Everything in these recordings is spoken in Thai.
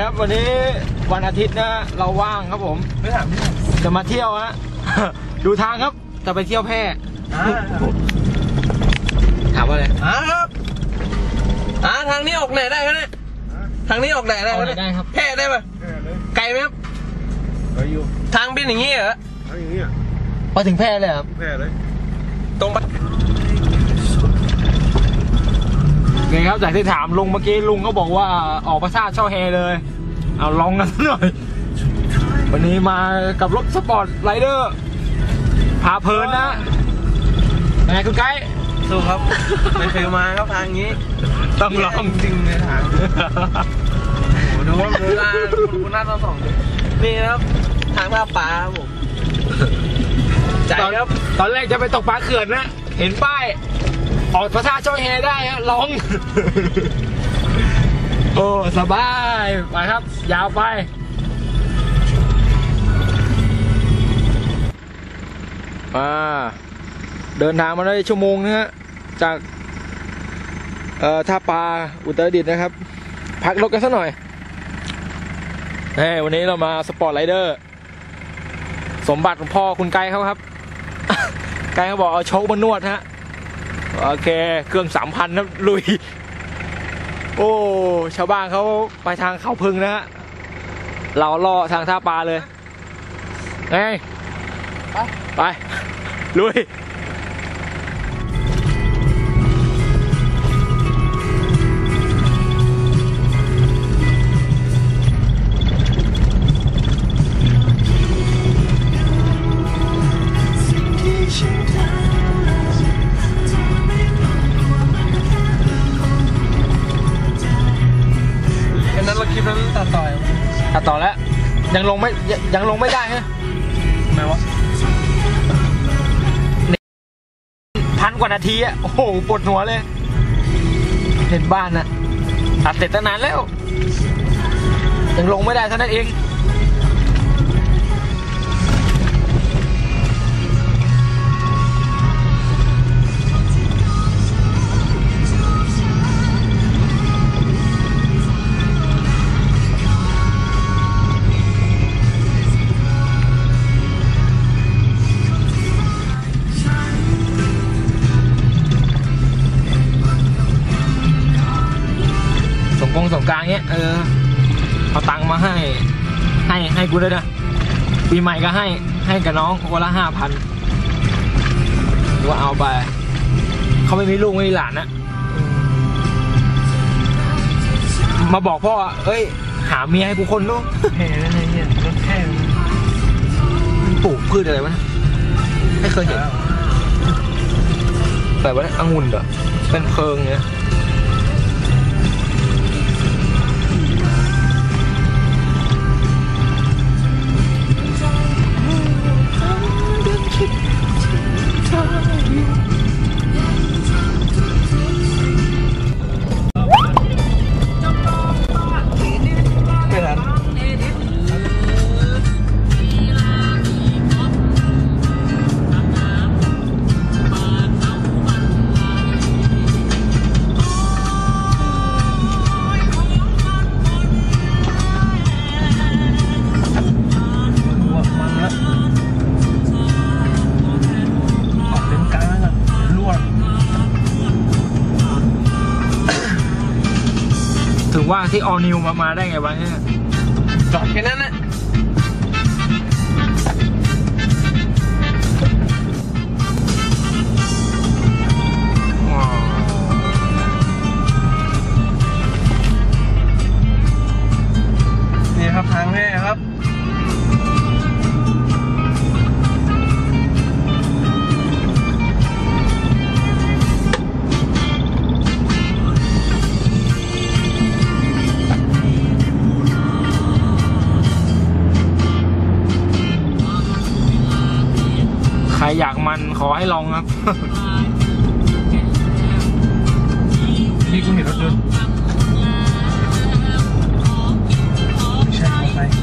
ครับ วันนี้วันอาทิตย์นะเราว่างครับผม ไม่ถามพี่จะมาเที่ยวฮะ ดูทางครับจะไปเที่ยวแพร่อ่าถามว่าอะไรอ่าครับอ่าทางนี้ออกไหนได้ครับเนี่ยทางนี้ออกไหนได้ออกไหนเนี่ยได้ครับ แพร่ได้ปะไกลไหมครับไปอยู่ทางเป็นอย่างนี้เหรอทางอย่างนี้อะมาถึงแพร่เลยครับแพร่เลย ตรงไปไงครับจากที่ถามลุงเมื่อกี้ลุงก็บอกว่าออกประสาทเช่าแฮเลย เอาลองกันสักหน่อย วันนี้มากับรถสปอร์ตไรเดอร์พาเพลินนะยังไงคุณไกด์สู้ครับ ไม่เคยมาครับทางนี้ ต้องลองจริงในทางโอ้โหดูว่าเวลาคุณคุณน่าต้องสองดินี่นะครับ ทางภาพป่าครับผมใจตอนครับ ตอนแรกจะไปตกปลาเขื่อนนะ เห็นป้าย ออกประสาทเช่าแฮได้ฮะลอง โอ้สบาย ไปครับ ยาวไปมาเดินทางมาได้ชั่วโมงนะฮะ จาก เอ่อท่าปลาอุตรดิตถ์นะครับ พักรถกันสักหน่อยเฮ้ยวันนี้เรามาสปอร์ตไรเดอร์ สมบัติของพ่อคุณไกด์เขาครับ ไกด์เขาบอกเอาโชคมานวดฮะ โอเค เครื่องสามพันนะลุย อ้ชาวบ้านเขาไปทางเขาพึงนะฮะเราล่อทางท่าปลาเลยไงไปลุย ตัดต่อแล้ว ยังลงไม่ยังยังลงไม่ได้ฮะทำไมวะพันกว่านาทีอะโอ้โหปวดหัวเลย เห็นบ้านนะตัดเสร็จตั้งนานแล้ว ยังลงไม่ได้เท่านั้นเอง รงสงกรารเงี้ยเออเอาตังค์มาให้ ให้ให้กูด้วยนะปีใหม่ก็ให้ให้กับน้องคนละห้าพันว่าเอาไป เขาไม่มีลูกไม่มีหลานนะมาบอกพ่อเอ้ย หาเมียให้กูคนลูกแห่นั่นไงเนี่ยรถแห่ปลูกพืชอะไรวะเนี่ยไม่เคยเห็นแต่ว่าเนี่ยองุ่นเหรอเป็นเพิงเนี่ย ถึงว่าที่ออนิวมามาได้ไงวะเนี่ยจอดแค่นั้น รอยากมันขอให้ลองครับ นี่กูเห็นรถยนต์ไม่ใช่มอเตอร์ไซค์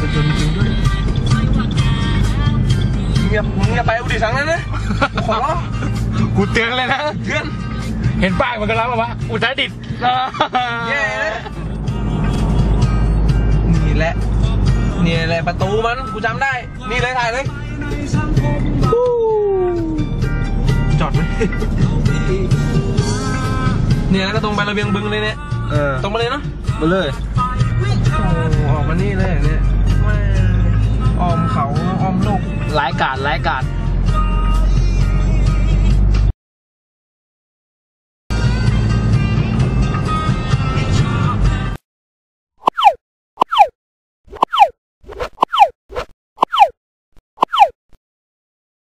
รถยนต์จริงด้วยมึงอย่ามึงอย่าไปอุดิสังนั้นนะกูขอร้องกูเตือนเลยนะ เพื่อนเห็นป้ายมันก็รับมาวะอุตรดิตถ์แย่เลยนี่แหละ นี่แหละประตูมันกูจำได้ นี่เลยถ่ายเลยจอดไหมเนี่ยแล้วก็ตรงไประเบียงบึงเลยเนี่ยเออตรงมาเลยเนาะมาเลยโอ้ออกมานี่เลยเนี่ยแม่อ้อมเขาอ้อมโลกหลายกาดหลายกาดโ